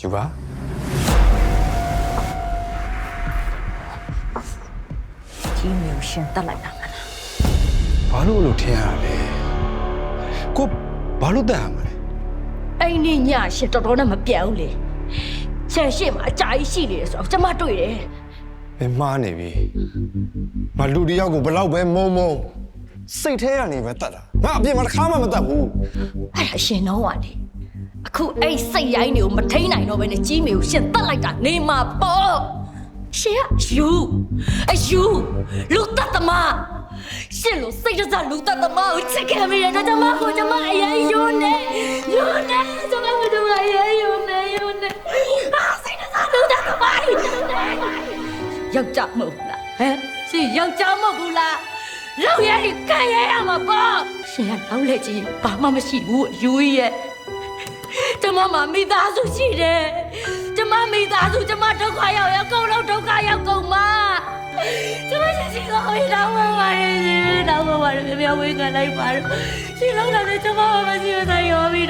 ယူပါကြီးမျိုးရှင်တက်လိုက်တာမလားဘာလို့အဲ့လိုထင်ရတာလဲကိုဘာလို့တက်ရမှာလဲအဲ့ဒီညရှင်တော်တော်နဲ့မပြောင်းလေဆန်ရှင်းမှာအကြာကြီးရှိနေတယ်ဆိုတော့ကျွန်မတွေ့တယ်မင်းမှားနေပြီမလူတစ်ယောက်ကိုဘယ်တော့ပဲမုံမုံစိတ်ထဲကနေပဲတက်တာငါအပြင်မှာတစ်ခါမှမတက်ဘူးအဲ့ဒါရှင်တော့ပါလေ အခုအဲ့စိတ်ရိုင်းတွေကိုမထိန်နိုင်တော့ဘဲနဲ့ကြီးမျိုးရှင်တက်လိုက်တာနေမှာပေါ့ရှင်ကယူအယူလူတတ်သမားရှင်လို့စိတ်တစားလူတတ်သမားကိုချစ်ခဲ့မိတယ်ဒါကြောင့်မကိုကျွန်မအရင်ယူနေယူနေကျွန်မကိုကျွန်မအရင်ယူနေယူနေအာစိတ်တစားလူတတ်သမားယူနေယောက်ျားမဟုတ်ဘူးလားဟမ်ရှင်ယောက်ျားမဟုတ်ဘူးလားလောက်ရည်ခံရရမှာပေါ့ရှင်ကနောက်လက်ကြီးဘာမှမရှိဘူးအယူကြီးရဲ့ ကျမမမိသားစုရှိတယ်ကျမမိသားစုကျမဒုက္ခရောက်ရောက်ကုန်တော့ဒုက္ခရောက်ကုန်မကျမရှိစီကဟိုတောင်းပါပါရဲ့ရှင်တောင်းပါပါရဲ့ပြပြဝေးခံလိုက်ပါတော့ရှင်လုံးလာတဲ့ကျမမမရှိမဆိုင်ရောပြီးဒုက္ခရောက်တယ်